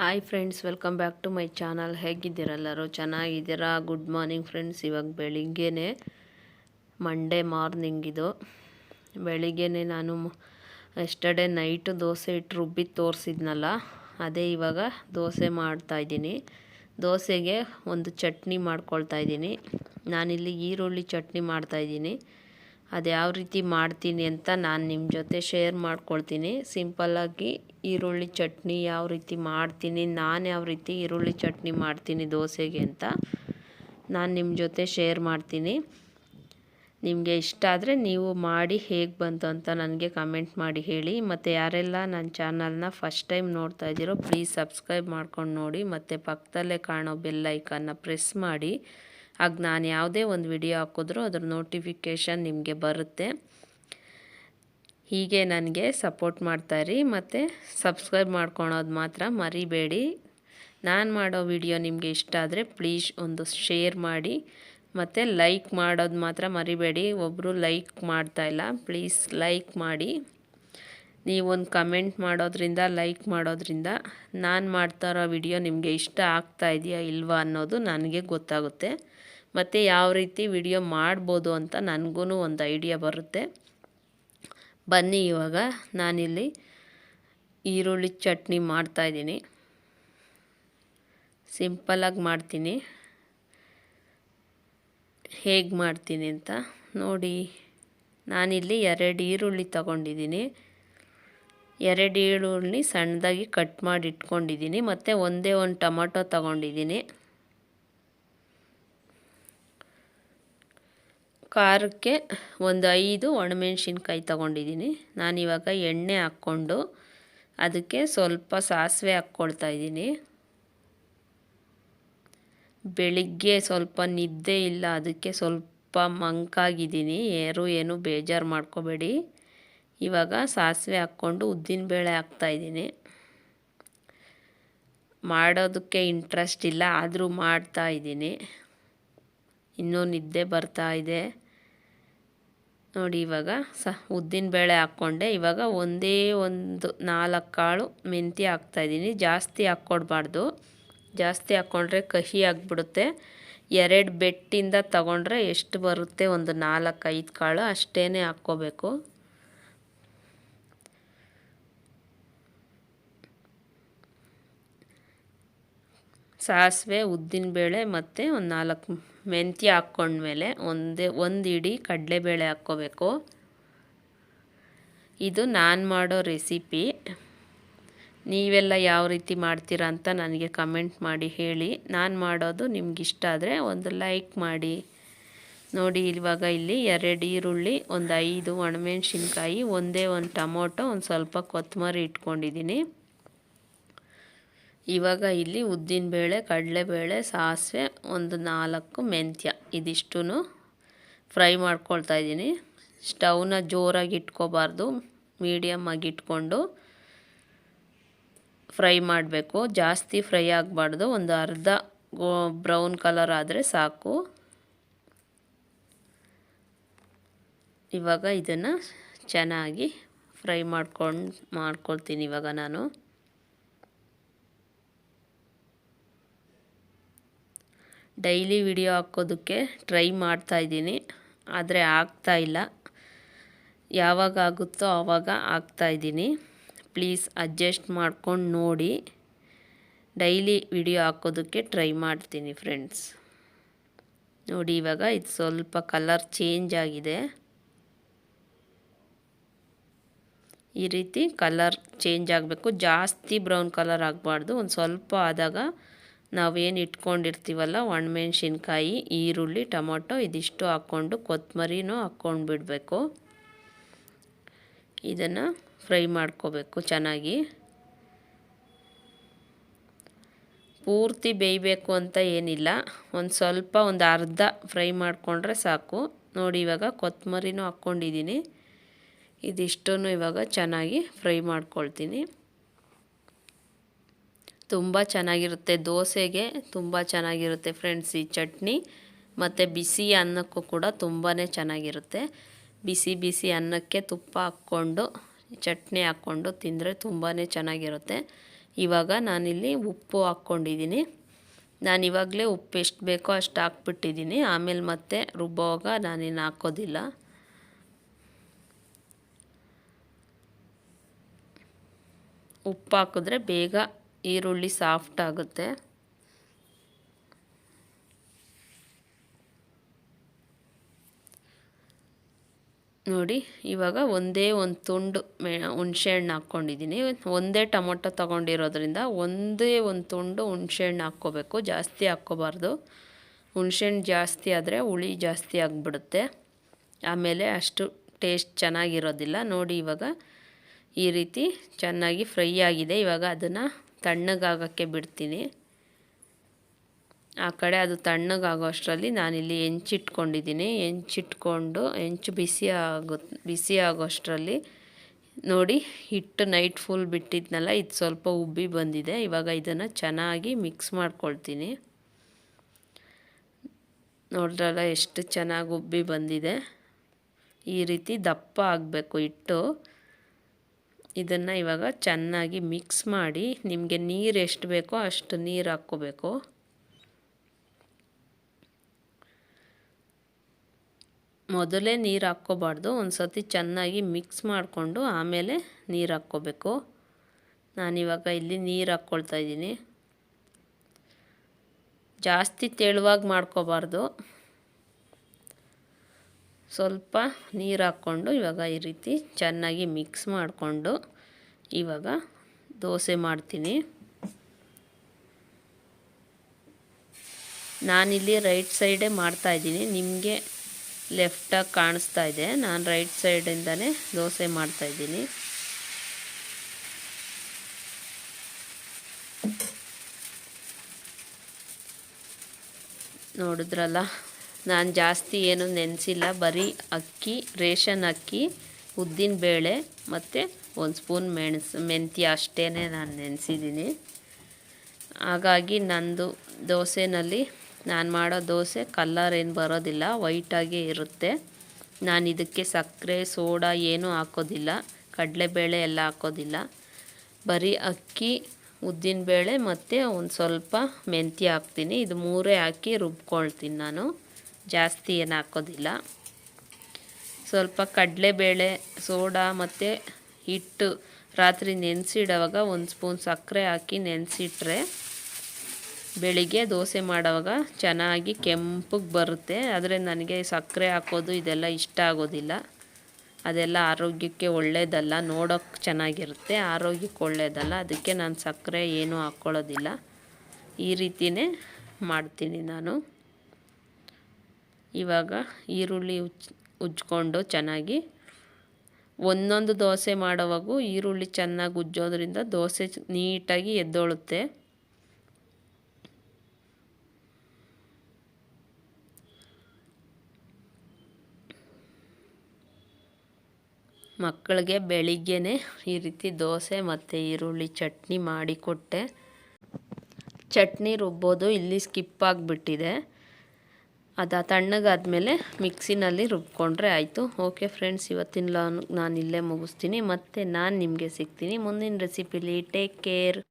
Hi friends welcome back to my channel ಹೇಗಿದ್ದೀರೆಲ್ಲರೂ ಚೆನ್ನಾಗಿದ್ದೀರಾ? Good morning friends ಇವಾಗ ಬೆಳಿಗ್ಗೆ Monday morning ಇದು. ಬೆಳಿಗ್ಗೆ ನಾನು ಎಸ್ಟರ್ಡೇ ನೈಟು ದೋಸೆ ಇಟ್ಟು ರುಬ್ಬಿ ತೋರಿಸಿದ್ನಲ್ಲ, ಅದೇ ಇವಾಗ ದೋಸೆ ಮಾಡ್ತಾಯಿದ್ದೀನಿ ದೋಸೆಗೆ ಒಂದು ಚಟ್ನಿ ಮಾಡ್ಕೊಳ್ತಾ ಇದ್ದೀನಿ. ನಾನಿಲ್ಲಿ ಈರುಳ್ಳಿ ಚಟ್ನಿ ಮಾಡ್ತಾಯಿದ್ದೀನಿ ಅದು ಯಾವ ರೀತಿ ಮಾಡ್ತೀನಿ ಅಂತ ನಾನು ನಿಮ್ಮ ಜೊತೆ ಶೇರ್ ಮಾಡ್ಕೊಳ್ತೀನಿ. ಸಿಂಪಲ್ಲಾಗಿ ಈರುಳ್ಳಿ ಚಟ್ನಿ ಯಾವ ರೀತಿ ಮಾಡ್ತೀನಿ, ನಾನು ಯಾವ ರೀತಿ ಈರುಳ್ಳಿ ಚಟ್ನಿ ಮಾಡ್ತೀನಿ ದೋಸೆಗೆ ಅಂತ ನಾನು ನಿಮ್ಮ ಜೊತೆ ಶೇರ್ ಮಾಡ್ತೀನಿ. ನಿಮಗೆ ಇಷ್ಟ ಆದರೆ ನೀವು ಮಾಡಿ ಹೇಗೆ ಬಂತು ಅಂತ ನನಗೆ ಕಮೆಂಟ್ ಮಾಡಿ ಹೇಳಿ. ಮತ್ತು ಯಾರೆಲ್ಲ ನನ್ನ ಚಾನಲ್ನ ಫಸ್ಟ್ ಟೈಮ್ ನೋಡ್ತಾ ಇದ್ದೀರೋ ಪ್ಲೀಸ್ ಸಬ್ಸ್ಕ್ರೈಬ್ ಮಾಡ್ಕೊಂಡು ನೋಡಿ. ಮತ್ತು ಪಕ್ಕದಲ್ಲೇ ಕಾಣೋ ಬೆಲ್ಲೈಕನ್ನ ಪ್ರೆಸ್ ಮಾಡಿ. ಆಗ ನಾನು ಯಾವುದೇ ಒಂದು ವಿಡಿಯೋ ಹಾಕಿದ್ರೂ ಅದ್ರ ನೋಟಿಫಿಕೇಷನ್ ನಿಮಗೆ ಬರುತ್ತೆ. ಹೀಗೆ ನನಗೆ ಸಪೋರ್ಟ್ ಮಾಡ್ತಾಯಿರಿ ಮತ್ತು ಸಬ್ಸ್ಕ್ರೈಬ್ ಮಾಡ್ಕೊಳೋದು ಮಾತ್ರ ಮರಿಬೇಡಿ. ನಾನು ಮಾಡೋ ವಿಡಿಯೋ ನಿಮಗೆ ಇಷ್ಟ ಆದರೆ ಪ್ಲೀಸ್ ಒಂದು ಶೇರ್ ಮಾಡಿ ಮತ್ತು ಲೈಕ್ ಮಾಡೋದು ಮಾತ್ರ ಮರಿಬೇಡಿ. ಒಬ್ಬರು ಲೈಕ್ ಮಾಡ್ತಾಯಿಲ್ಲ ಪ್ಲೀಸ್ ಲೈಕ್ ಮಾಡಿ. ನೀವೊಂದು ಕಮೆಂಟ್ ಮಾಡೋದ್ರಿಂದ, ಲೈಕ್ ಮಾಡೋದ್ರಿಂದ ನಾನು ಮಾಡ್ತಾ ಇರೋ ವಿಡಿಯೋ ನಿಮಗೆ ಇಷ್ಟ ಆಗ್ತಾ ಇದೆಯಾ ಇಲ್ವಾ ಅನ್ನೋದು ನನಗೆ ಗೊತ್ತಾಗುತ್ತೆ. ಮತ್ತು ಯಾವ ರೀತಿ ವಿಡಿಯೋ ಮಾಡ್ಬೋದು ಅಂತ ನನಗೂ ಒಂದು ಐಡಿಯಾ ಬರುತ್ತೆ. ಬನ್ನಿ ಇವಾಗ, ನಾನಿಲ್ಲಿ ಈರುಳ್ಳಿ ಚಟ್ನಿ ಮಾಡ್ತಾಯಿದ್ದೀನಿ ಸಿಂಪಲಾಗಿ ಮಾಡ್ತೀನಿ. ಹೇಗೆ ಮಾಡ್ತೀನಿ ಅಂತ ನೋಡಿ. ನಾನಿಲ್ಲಿ ಎರಡು ಈರುಳ್ಳಿ ತಗೊಂಡಿದ್ದೀನಿ. ಎರಡು ಈರುಳ್ಳಿ ಸಣ್ಣದಾಗಿ ಕಟ್ ಮಾಡಿ ಇಟ್ಕೊಂಡಿದ್ದೀನಿ. ಮತ್ತು ಒಂದೇ ಒಂದು ಟೊಮಟೊ ತಗೊಂಡಿದ್ದೀನಿ. ಖಾರಕ್ಕೆ ಒಂದು ಐದು ಒಣಮೆಣ್ಸಿನ್ಕಾಯಿ ತೊಗೊಂಡಿದ್ದೀನಿ. ನಾನಿವಾಗ ಎಣ್ಣೆ ಹಾಕ್ಕೊಂಡು ಅದಕ್ಕೆ ಸ್ವಲ್ಪ ಸಾಸಿವೆ ಹಾಕ್ಕೊಳ್ತಾ ಇದ್ದೀನಿ. ಬೆಳಿಗ್ಗೆ ಸ್ವಲ್ಪ ನಿದ್ದೆ ಇಲ್ಲ, ಅದಕ್ಕೆ ಸ್ವಲ್ಪ ಮಂಕಾಗಿದ್ದೀನಿ. ಯಾರು ಏನು ಬೇಜಾರು ಮಾಡ್ಕೋಬೇಡಿ. ಇವಾಗ ಸಾಸಿವೆ ಹಾಕ್ಕೊಂಡು ಉದ್ದಿನಬೇಳೆ ಹಾಕ್ತಾಯಿದ್ದೀನಿ ಮಾಡೋದಕ್ಕೆ ಇಂಟ್ರೆಸ್ಟ್ ಇಲ್ಲ, ಆದರೂ ಮಾಡ್ತಾ ಇದ್ದೀನಿ. ಇನ್ನೂ ನಿದ್ದೆ ಬರ್ತಾ ಇದೆ. ನೋಡಿ ಇವಾಗ ಸ ಉದ್ದಿನಬೇಳೆ ಹಾಕ್ಕೊಂಡೆ. ಇವಾಗ ಒಂದೇ ಒಂದು ನಾಲ್ಕು ಕಾಳು ಮೆಂತ್ಯ ಹಾಕ್ತಾಯಿದ್ದೀನಿ ಜಾಸ್ತಿ ಹಾಕ್ಕೊಡ್ಬಾರ್ದು. ಜಾಸ್ತಿ ಹಾಕ್ಕೊಂಡ್ರೆ ಕಹಿ ಆಗಿಬಿಡುತ್ತೆ. ಎರಡು ಬೆಟ್ಟಿಂದ ತಗೊಂಡ್ರೆ ಎಷ್ಟು ಬರುತ್ತೆ? ಒಂದು ನಾಲ್ಕು, ಐದು ಕಾಳು ಅಷ್ಟೇ ಹಾಕ್ಕೋಬೇಕು. ಸಾಸಿವೆ ಉದ್ದಿನಬೇಳೆ ಮತ್ತು ಒಂದು ನಾಲ್ಕು ಮೆಂತ್ಯ ಹಾಕ್ಕೊಂಡ್ಮೇಲೆ ಒಂದೇ, ಒಂದು ಇಡೀ ಕಡಲೆಬೇಳೆ ಹಾಕ್ಕೋಬೇಕು. ಇದು ನಾನು ಮಾಡೋ ರೆಸಿಪಿ. ನೀವೆಲ್ಲ ಯಾವ ರೀತಿ ಮಾಡ್ತೀರಾ ಅಂತ ನನಗೆ ಕಮೆಂಟ್ ಮಾಡಿ ಹೇಳಿ. ನಾನು ಮಾಡೋದು ನಿಮ್ಗೆ ಇಷ್ಟ ಆದರೆ ಒಂದು ಲೈಕ್ ಮಾಡಿ. ನೋಡಿ, ಇವಾಗ ಇಲ್ಲಿ ಎರಡು ಈರುಳ್ಳಿ, ಒಂದು ಐದು ಒಣಮೆಣ್ಸಿನ್ಕಾಯಿ, ಒಂದೇ ಒಂದು ಟೊಮೊಟೊ, ಒಂದು ಸ್ವಲ್ಪ ಕೊತ್ತಂಬರಿ ಇಟ್ಕೊಂಡಿದ್ದೀನಿ. ಇವಾಗ ಇಲ್ಲಿ ಉದ್ದಿನ ಉದ್ದಿನಬೇಳೆ ಕಡಲೆಬೇಳೆ ಸಾಸಿವೆ, ಒಂದು ನಾಲ್ಕು ಮೆಂತ್ಯ ಇದಿಷ್ಟು ಫ್ರೈ ಮಾಡ್ಕೊಳ್ತಾ ಇದ್ದೀನಿ. ಸ್ಟವ್ನ ಜೋರಾಗಿ ಇಟ್ಕೋಬಾರ್ದು ಮೀಡಿಯಮ್ಮಾಗಿ ಇಟ್ಕೊಂಡು ಫ್ರೈ ಮಾಡಬೇಕು. ಜಾಸ್ತಿ ಫ್ರೈ ಆಗಬಾರ್ದು, ಒಂದು ಅರ್ಧ ಬ್ರೌನ್ ಕಲರ್ ಆದರೆ ಸಾಕು. ಇವಾಗ ಇದನ್ನು ಚೆನ್ನಾಗಿ ಫ್ರೈ ಮಾಡ್ಕೊಂಡು ಮಾಡ್ಕೊಳ್ತೀನಿ ಇವಾಗ ನಾನು. ಡೈಲಿ ವಿಡಿಯೋ ಹಾಕೋದಕ್ಕೆ ಟ್ರೈ ಮಾಡ್ತಾಯಿದ್ದೀನಿ ಆದರೆ ಆಗ್ತಾಯಿಲ್ಲ ಯಾವಾಗ ಆಗುತ್ತೋ ಆವಾಗ ಆಗ್ತಾಯಿದ್ದೀನಿ ಪ್ಲೀಸ್ ಅಡ್ಜಸ್ಟ್ ಮಾಡ್ಕೊಂಡು ನೋಡಿ. ಡೈಲಿ ವಿಡಿಯೋ ಹಾಕೋದಕ್ಕೆ ಟ್ರೈ ಮಾಡ್ತೀನಿ ಫ್ರೆಂಡ್ಸ್. ನೋಡಿ, ಇವಾಗ ಇದು ಸ್ವಲ್ಪ ಕಲರ್ ಚೇಂಜ್ ಆಗಿದೆ. ಈ ರೀತಿ ಕಲರ್ ಚೇಂಜ್ ಆಗಬೇಕು. ಜಾಸ್ತಿ ಬ್ರೌನ್ ಕಲರ್ ಆಗಬಾರ್ದು. ಒಂದು ಸ್ವಲ್ಪ ಆದಾಗ ನಾವೇನು ಇಟ್ಕೊಂಡಿರ್ತೀವಲ್ಲ, ಒಣಮೆಣ್ಸಿನ್ಕಾಯಿ, ಈರುಳ್ಳಿ, ಟೊಮೊಟೊ ಇದಿಷ್ಟು ಹಾಕ್ಕೊಂಡು ಕೊತ್ತಂಬರಿನೂ ಹಾಕ್ಕೊಂಡು ಬಿಡಬೇಕು. ಇದನ್ನು ಫ್ರೈ ಮಾಡ್ಕೋಬೇಕು ಚೆನ್ನಾಗಿ. ಪೂರ್ತಿ ಬೇಯಬೇಕು ಅಂತ ಏನಿಲ್ಲ. ಒಂದು ಸ್ವಲ್ಪ ಒಂದು ಅರ್ಧ ಫ್ರೈ ಮಾಡಿಕೊಂಡ್ರೆ ಸಾಕು. ನೋಡಿ ಇವಾಗ ಕೊತ್ತಂಬರಿನೂ ಹಾಕ್ಕೊಂಡಿದ್ದೀನಿ. ಇದಿಷ್ಟೂ ಇವಾಗ ಚೆನ್ನಾಗಿ ಫ್ರೈ ಮಾಡ್ಕೊಳ್ತೀನಿ. ತುಂಬ ಚೆನ್ನಾಗಿರುತ್ತೆ. ದೋಸೆಗೆ ತುಂಬ ಚೆನ್ನಾಗಿರುತ್ತೆ ಫ್ರೆಂಡ್ಸ್ ಈ ಚಟ್ನಿ. ಮತ್ತು ಬಿಸಿ ಅನ್ನಕ್ಕೂ ಕೂಡ ತುಂಬಾ ಚೆನ್ನಾಗಿರುತ್ತೆ. ಬಿಸಿ ಬಿಸಿ ಅನ್ನಕ್ಕೆ ತುಪ್ಪ ಹಾಕ್ಕೊಂಡು, ಚಟ್ನಿ ಹಾಕ್ಕೊಂಡು ತಿಂದರೆ ತುಂಬಾ ಚೆನ್ನಾಗಿರುತ್ತೆ. ಇವಾಗ ನಾನಿಲ್ಲಿ ಉಪ್ಪು ಹಾಕ್ಕೊಂಡಿದ್ದೀನಿ. ನಾನು ಇವಾಗಲೇ ಉಪ್ಪು ಎಷ್ಟು ಬೇಕೋ ಅಷ್ಟು ಹಾಕ್ಬಿಟ್ಟಿದ್ದೀನಿ. ಆಮೇಲೆ ಮತ್ತೆ ರುಬ್ಬೋವಾಗ ನಾನೇನು ಹಾಕೋದಿಲ್ಲ. ಉಪ್ಪು ಹಾಕಿದ್ರೆ ಬೇಗ ಈರುಳ್ಳಿ ಸಾಫ್ಟ್ ಆಗುತ್ತೆ. ನೋಡಿ, ಇವಾಗ ಒಂದೇ ಒಂದು ತುಂಡು ಮೆ ಹುಣ್ಸೆಹಣ್ಣು ಹಾಕ್ಕೊಂಡಿದ್ದೀನಿ ಒಂದೇ ಟೊಮೊಟೊ ತೊಗೊಂಡಿರೋದ್ರಿಂದ ಒಂದೇ ಒಂದು ತುಂಡು ಹುಣ್ಸೆಹಣ್ಣು ಹಾಕ್ಕೋಬೇಕು. ಜಾಸ್ತಿ ಹಾಕ್ಕೋಬಾರ್ದು. ಹುಣ್ಸೆಹಣ್ಣು ಜಾಸ್ತಿ ಆದರೆ ಹುಳಿ ಜಾಸ್ತಿ ಆಗಿಬಿಡುತ್ತೆ. ಆಮೇಲೆ ಅಷ್ಟು ಟೇಸ್ಟ್ ಚೆನ್ನಾಗಿರೋದಿಲ್ಲ. ನೋಡಿ ಇವಾಗ ಈ ರೀತಿ ಚೆನ್ನಾಗಿ ಫ್ರೈ ಆಗಿದೆ. ಇವಾಗ ಅದನ್ನು ತಣ್ಣಗಾಗೋಕ್ಕೆ ಬಿಡ್ತೀನಿ. ಆ ಕಡೆ ಅದು ತಣ್ಣಗಾಗೋ ಅಷ್ಟರಲ್ಲಿ ನಾನಿಲ್ಲಿ ಹೆಂಚಿಟ್ಕೊಂಡಿದ್ದೀನಿ. ಹೆಂಚಿಟ್ಕೊಂಡು, ಹೆಂಚು ಬಿಸಿ ಆಗೋ ಬಿಸಿ ಆಗೋಷ್ಟರಲ್ಲಿ ನೋಡಿ ಹಿಟ್ಟು ನೈಟ್ ಫುಲ್ ಬಿಟ್ಟಿದ್ನಲ್ಲ, ಇದು ಸ್ವಲ್ಪ ಉಬ್ಬಿ ಬಂದಿದೆ. ಇವಾಗ ಇದನ್ನು ಚೆನ್ನಾಗಿ ಮಿಕ್ಸ್ ಮಾಡ್ಕೊಳ್ತೀನಿ. ನೋಡ್ರಲ್ಲ ಎಷ್ಟು ಚೆನ್ನಾಗಿ ಉಬ್ಬಿ ಬಂದಿದೆ. ಈ ರೀತಿ ದಪ್ಪ ಆಗಬೇಕು ಹಿಟ್ಟು. ಇದನ್ನು ಇವಾಗ ಚೆನ್ನಾಗಿ ಮಿಕ್ಸ್ ಮಾಡಿ ನಿಮಗೆ ನೀರು ಎಷ್ಟು ಬೇಕೋ ಅಷ್ಟು ನೀರು ಹಾಕ್ಕೋಬೇಕು. ಮೊದಲೇ ನೀರು ಹಾಕ್ಕೋಬಾರ್ದು ಒಂದು ಸತಿ ಚೆನ್ನಾಗಿ ಮಿಕ್ಸ್ ಮಾಡಿಕೊಂಡು ಆಮೇಲೆ ನೀರು ಹಾಕ್ಕೋಬೇಕು. ನಾನಿವಾಗ ಇಲ್ಲಿ ನೀರು ಹಾಕ್ಕೊಳ್ತಾ ಇದ್ದೀನಿ. ಜಾಸ್ತಿ ತೆಳುವಾಗಿ ಮಾಡ್ಕೋಬಾರ್ದು. ಸ್ವಲ್ಪ ನೀರು ಹಾಕ್ಕೊಂಡು ಇವಾಗ ಈ ರೀತಿ ಚೆನ್ನಾಗಿ ಮಿಕ್ಸ್ ಮಾಡಿಕೊಂಡು ಇವಾಗ ದೋಸೆ ಮಾಡ್ತೀನಿ. ನಾನಿಲ್ಲಿ ರೈಟ್ ಸೈಡೇ ಮಾಡ್ತಾಯಿದ್ದೀನಿ ನಿಮಗೆ ಲೆಫ್ಟಾಗಿ ಕಾಣಿಸ್ತಾ ಇದೆ. ನಾನು ರೈಟ್ ಸೈಡಿಂದನೇ ದೋಸೆ ಮಾಡ್ತಾಯಿದ್ದೀನಿ ನೋಡಿದ್ರಲ್ಲ? ನಾನು ಜಾಸ್ತಿ ಏನು ನೆನೆಸಿಲ್ಲ. ಬರೀ ಅಕ್ಕಿ, ರೇಷನ್ ಅಕ್ಕಿ, ಉದ್ದಿನ ಬೇಳೆ ಮತ್ತು ಒಂದು ಸ್ಪೂನ್ ಮೆಣಸು, ಮೆಂತ್ಯ ಅಷ್ಟೇ ನಾನು ನೆನೆಸಿದ್ದೀನಿ ಹಾಗಾಗಿ ನಂದು ದೋಸೆನಲ್ಲಿ ನಾನು ಮಾಡೋ ದೋಸೆ ಕಲ್ಲರ್ ಏನು ಬರೋದಿಲ್ಲ ವೈಟಾಗೇ ಇರುತ್ತೆ. ನಾನು ಇದಕ್ಕೆ ಸಕ್ಕರೆ, ಸೋಡಾ ಏನೂ ಹಾಕೋದಿಲ್ಲ, ಕಡಲೆಬೇಳೆ ಎಲ್ಲ ಹಾಕೋದಿಲ್ಲ. ಬರೀ ಅಕ್ಕಿ ಉದ್ದಿನಬೇಳೆ ಮತ್ತು ಒಂದು ಸ್ವಲ್ಪ ಮೆಂತ್ಯ ಹಾಕ್ತೀನಿ. ಇದು ಮೂರೇ ಹಾಕಿ ರುಬ್ಕೊಳ್ತೀನಿ ನಾನು. ಜಾಸ್ತಿ ಏನು ಹಾಕೋದಿಲ್ಲ. ಸ್ವಲ್ಪ ಕಡಲೆಬೇಳೆ, ಸೋಡಾ ಮತ್ತು ಹಿಟ್ಟು ರಾತ್ರಿ ನೆನೆಸಿಡೋವಾಗ ಒಂದು ಸ್ಪೂನ್ ಸಕ್ಕರೆ ಹಾಕಿ ನೆನೆಸಿಟ್ರೆ ಬೆಳಿಗ್ಗೆ ದೋಸೆ ಮಾಡೋವಾಗ ಚೆನ್ನಾಗಿ ಕೆಂಪಗೆ ಬರುತ್ತೆ. ಆದರೆ ನನಗೆ ಸಕ್ಕರೆ ಹಾಕೋದು ಇದೆಲ್ಲ ಇಷ್ಟ ಆಗೋದಿಲ್ಲ. ಅದೆಲ್ಲ ಆರೋಗ್ಯಕ್ಕೆ ಒಳ್ಳೆಯದಲ್ಲ ನೋಡೋಕ್ಕೆ ಚೆನ್ನಾಗಿರುತ್ತೆ. ಆರೋಗ್ಯಕ್ಕೆ ಒಳ್ಳೆಯದಲ್ಲ ಅದಕ್ಕೆ ನಾನು ಸಕ್ಕರೆ ಏನೂ ಹಾಕ್ಕೊಳ್ಳೋದಿಲ್ಲ ಈ ರೀತಿಯೇ ಮಾಡ್ತೀನಿ ನಾನು. ಇವಾಗ ಈರುಳ್ಳಿ ಉಜ್ ಉಜ್ಕೊಂಡು ಚೆನ್ನಾಗಿ ಒಂದೊಂದು ದೋಸೆ ಮಾಡೋವಾಗೂ ಈರುಳ್ಳಿ ಚೆನ್ನಾಗಿ ಉಜ್ಜೋದ್ರಿಂದ ದೋಸೆ ನೀಟಾಗಿ ಎದ್ದೋಳುತ್ತೆ. ಮಕ್ಕಳಿಗೆ ಬೆಳಿಗ್ಗೆನೇ ಈ ರೀತಿ ದೋಸೆ ಮತ್ತು ಈರುಳ್ಳಿ ಚಟ್ನಿ ಮಾಡಿಕೊಟ್ಟೆ. ಚಟ್ನಿ ರುಬ್ಬೋದು, ಇಲ್ಲಿ ಸ್ಕಿಪ್ ಆಗಿಬಿಟ್ಟಿದೆ. ಅದು ತಣ್ಣಗಾದಮೇಲೆ ಮಿಕ್ಸಿನಲ್ಲಿ ರುಬ್ಕೊಂಡ್ರೆ ಆಯಿತು. ಓಕೆ ಫ್ರೆಂಡ್ಸ್, ಇವತ್ತಿನ ನಾನು ಇಲ್ಲೇ ಮುಗಿಸ್ತೀನಿ. ಮತ್ತು ನಾನು ನಿಮಗೆ ಸಿಗ್ತೀನಿ. ಮುಂದಿನ ರೆಸಿಪಿಲಿ ಟೇಕ್ ಕೇರ್